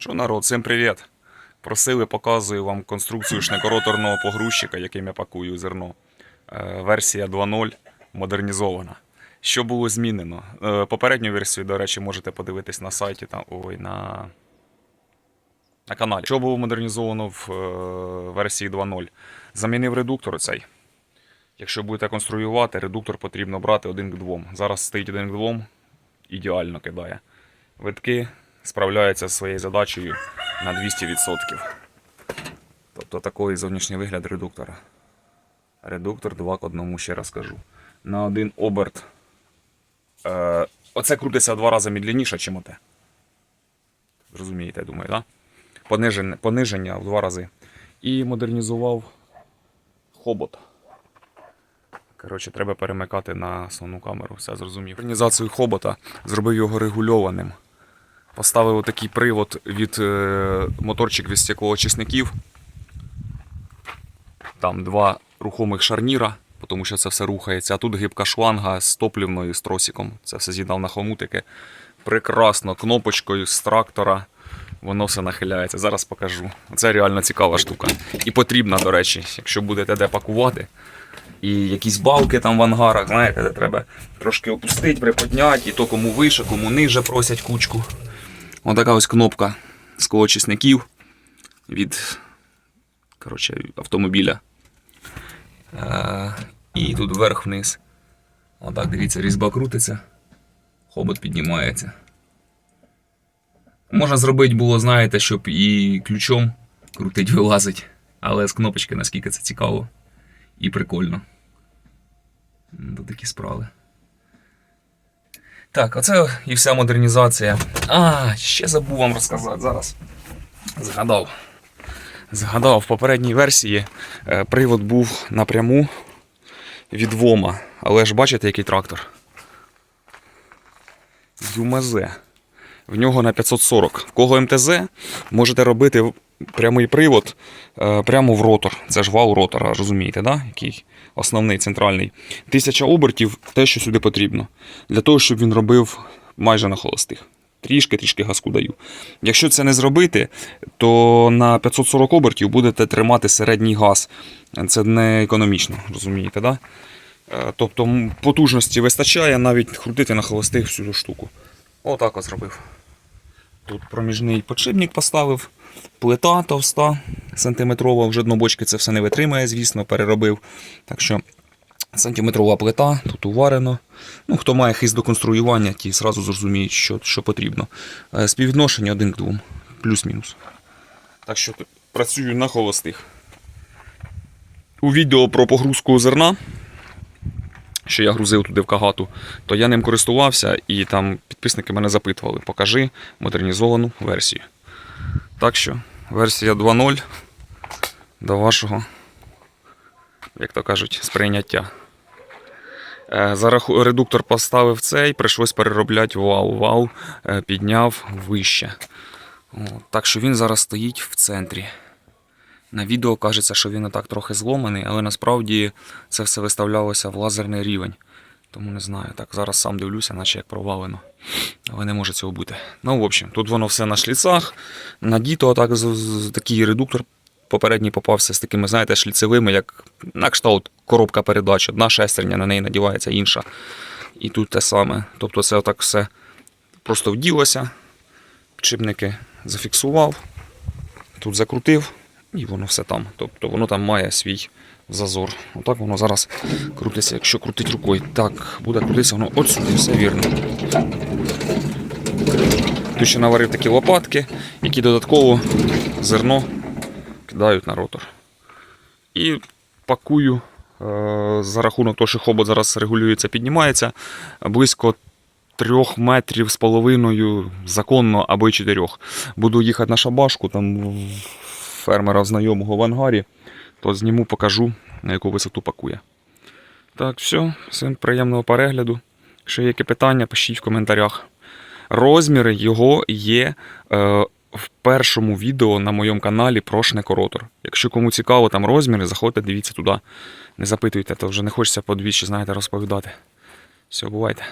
Що народ, всім привіт! Просили, показую вам конструкцію шнекороторного погрузчика, яким я пакую зерно. Е, Версія 2.0 модернізована. Що було змінено? Е, Попередню версію, до речі, можете подивитись на сайті там, ой, на, на каналі. Що було модернізовано в е, версії 2.0? Замінив редуктор цей. Якщо будете конструювати, редуктор потрібно брати один к двом. Зараз стоїть один к двом, ідеально кидає. Витки справляються зі своєю задачею на 200%. Тобто такий зовнішній вигляд редуктора. Редуктор 2 к 1, ще раз кажу. На один оберт. Е, оце крутиться в два рази медленніше, ніж оте. Зрозумієте, я думаю? Да? Пониження, пониження в два рази. І модернізував хобот. Коротше, треба перемикати на основну камеру, все зрозумів. Організацію хобота зробив його регульованим. Поставив отакий привод від е, моторчик від стеклоочисників. Там два рухомих шарніра, тому що це все рухається. А тут гибка шланга з топлівною з тросиком. Це все з'єднав на хомутики. Прекрасно, кнопочкою з трактора. Воно все нахиляється. Зараз покажу. Це реально цікава штука. І потрібна, до речі, якщо будете де пакувати. І якісь балки там в ангарах, знаєте, де треба трошки опустити, приподняти, і то кому вище, кому ниже просять кучку. Отака ось кнопка склоочисників від коротше, автомобіля. Е, і тут вверх-вниз. Отак, дивіться, різьба крутиться, хобот піднімається. Можна зробити було, знаєте, щоб і ключом крутить, вилазить. Але з кнопочки, наскільки це цікаво і прикольно. М, такі справи. Так, оце і вся модернізація. А, ще забув вам розказати зараз. Згадав. Згадав, в попередній версії е, привод був напряму від ВОМа. Але ж бачите, який трактор? ЮМЗ. В нього на 540. В кого МТЗ, можете робити прямий привод е, прямо в ротор. Це ж вал ротора, розумієте, да? який основний центральний. Тисяча обертів те, що сюди потрібно. Для того, щоб він робив майже на холостих. Трішки, трішки газку даю. Якщо це не зробити, то на 540 обертів будете тримати середній газ. Це не економічно, розумієте, да? Е, Тобто потужності вистачає навіть крутити на холостих всю штуку. Отак от зробив. Тут проміжний подшипник поставив, плита товста, сантиметрова, вже дно бочки це все не витримає, звісно, переробив. Так що сантиметрова плита, тут уварено. Ну, хто має хист до конструювання, ті зразу зрозуміють, що, що потрібно. Е, Співвідношення один к двом, плюс-мінус. Так що працюю на холостих. У відео про погрузку зерна що я грузив туди в кагату, то я ним користувався і там підписники мене запитували, покажи модернізовану версію. Так що, версія 2.0 до вашого, як то кажуть, сприйняття. Е, За редуктор поставив цей, прийшлось переробляти. Вал е, підняв вище. Так що він зараз стоїть в центрі. На відео кажеться, що він отак трохи зломаний, але насправді це все виставлялося в лазерний рівень. Тому не знаю. Так, зараз сам дивлюся, наче як провалено. Але не може цього бути. Ну, в общем, тут воно все на шліцах. Надіто з- такий редуктор попередній попався з такими, знаєте, шліцевими, як на кшталт коробка передач. Одна шестерня, на неї надівається інша. І тут те саме. Тобто це отак все просто вділося. Підшипники зафіксував, тут закрутив, і воно все там. Тобто воно там має свій зазор. Отак воно зараз крутиться, якщо крутить рукою. Так, буде крутитися воно от сюди, все вірно. Тут ще наварив такі лопатки, які додатково зерно кидають на ротор. І пакую е, за рахунок того, що хобот зараз регулюється, піднімається близько трьох метрів з половиною законно або й чотирьох. Буду їхати на шабашку, там фермера знайомого в ангарі, то зніму, покажу, на яку висоту пакує. Так, все, всім приємного перегляду. Якщо є які питання, пишіть в коментарях. Розміри його є е, в першому відео на моєму каналі про шнекоротор. Якщо кому цікаво там розміри, заходьте, дивіться туди. Не запитуйте, то вже не хочеться подвічі, знаєте, розповідати. Все, бувайте.